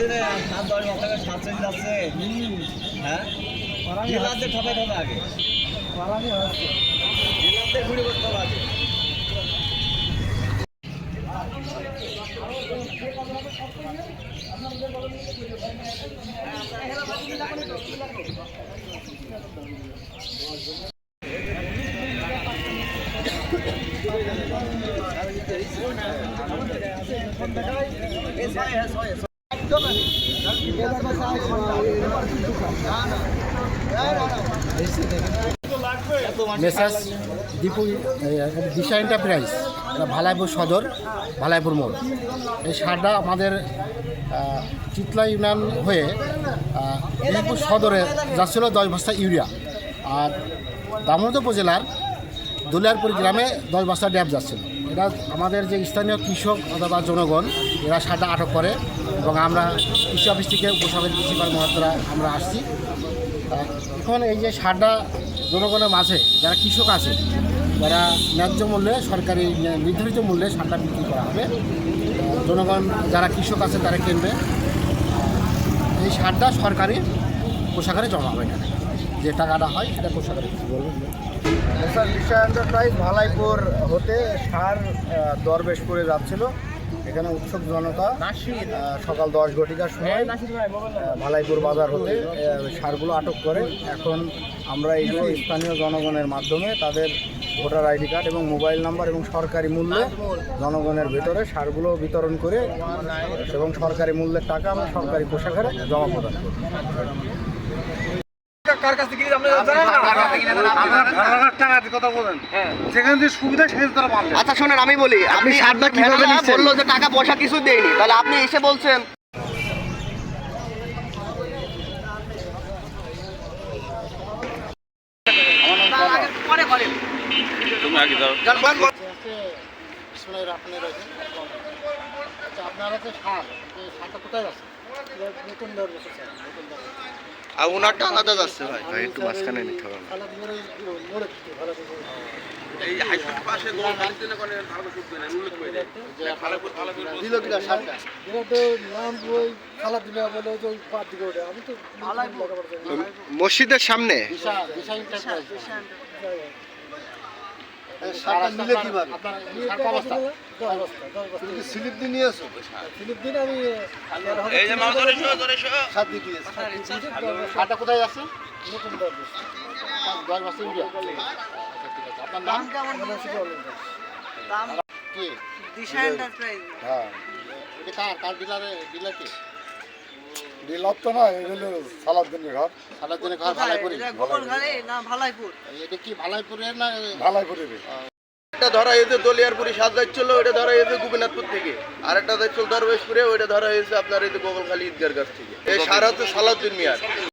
রে সাত দশ বছর আগে সাত চল্লিশ যাচ্ছে। হ্যাঁ? ডিলারদের ঠপে ঠপে আগে। ডিলারদের ঘুরে করতে হবে আগে। মেসার্স দীপু দিশা এন্টারপ্রাইজ ভালাইপুর সদর, ভালাইপুর মোড়। এই সারটা আমাদের চিতলা ইউনিয়ন হয়ে দিনাজপুর সদরে যাচ্ছিল দশ বস্তা ইউরিয়া। আর দামোদর উপজেলার দুলিয়ারপুর গ্রামে দশ বস্তা ড্যাব যাচ্ছিল। এটা আমাদের যে স্থানীয় কৃষক অথবা জনগণ, এরা সারটা আটক করে এবং আমরা কৃষি অফিস থেকে উপসভাপতি কৃষি কর্মকর্তারা আমরা আসছি। এখন এই যে সারটা জনগণের মাঝে যারা কৃষক আছে, যারা ন্যায্য মূল্যে সরকারি নির্ধারিত মূল্যে সারটা বিক্রি করা হবে। জনগণ যারা কৃষক আছে তারা কিনবে। এই সারটা সরকারি পোশাকারে জমা হবে এখানে যে টাকাটা হয় সেটা পোশাকারে বলবেন। স্যার লিসা এন্টারপ্রাইজ ভালাইপুর হতে সার আহ, দরবেশ করে যাচ্ছিল। এখানে উৎসুক জনতা সকাল দশ ঘটিকার সময় ভালাইপুর বাজার হতে সারগুলো আটক করে। এখন আমরা এইগুলো স্থানীয় জনগণের মাধ্যমে তাদের ভোটার আইডি কার্ড এবং মোবাইল নাম্বার এবং সরকারি মূল্যে জনগণের ভেতরে সারগুলো বিতরণ করে এবং সরকারি মূল্যের টাকা আমরা সরকারি কোষাগারে জমা প্রদান করি। কার কাছ থেকে আপনি জানেন যেখানে যে সুবিধা সেখানে তারা পাবে আচ্ছা শোনেন আমি বলি আপনি সারটা কীভাবে নিচ্ছেন? বলল যে টাকা পয়সা কিছু দেয়নি। তাহলে আপনি এসে বলছেন। পরে। আচ্ছা আপনার সার সারটা কোথায় আছে? নতুন দর বসে স্যার নতুন দর। আর ওনারটা আলাদা যাচ্ছে ভাই। ভাই একটু মাঝখানে নিতে হবে। তাহলে মোড়ে মোড়ে ভালো করে দিল কিনা সারটা এটা তো নাম ওই খালা দিলা বলে ওই দিকে আমি তো। মসজিদের সামনে? দিশা দিশা এন্টারপ্রাইজ সারটা নিলে কীভাবে? দশ দশ বস্তা। স্লিপ দিয়ে নিয়ে এসো স্লিপ দিন আমি এই যে মাছ ধরে শো ধরে শো সাত দিয়ে দিয়েছে সারটা কোথায় আছে? নতুন দর দশ বস্তা ইউরিয়া আচ্ছা আপনার নাম? নাম? কি? দিশা এন্টারপ্রাইজ হ্যাঁ। এটা কার? কার ডিলারে ডিলার কি ডিলার তো না এগুলো সালাদ্দিনের ঘর। সালার জন্য ঘর এটা না ভালাইপুর। এটা কি ভালাইপুরের না ভালাইপুরের এটা ধরা হয়েছে দলিয়ারপুরি সাত যাচ্ছিল ওইটা ধরা হয়েছে গোপীনাথপুর থেকে। আর একটা যাচ্ছিল দরবেশপুরে ওইটা ধরা হয়েছে আপনার এই গোপালখালী ঈদগার কাছ থেকে। এই সার হচ্ছে সালাউদ্দিন মিয়ার।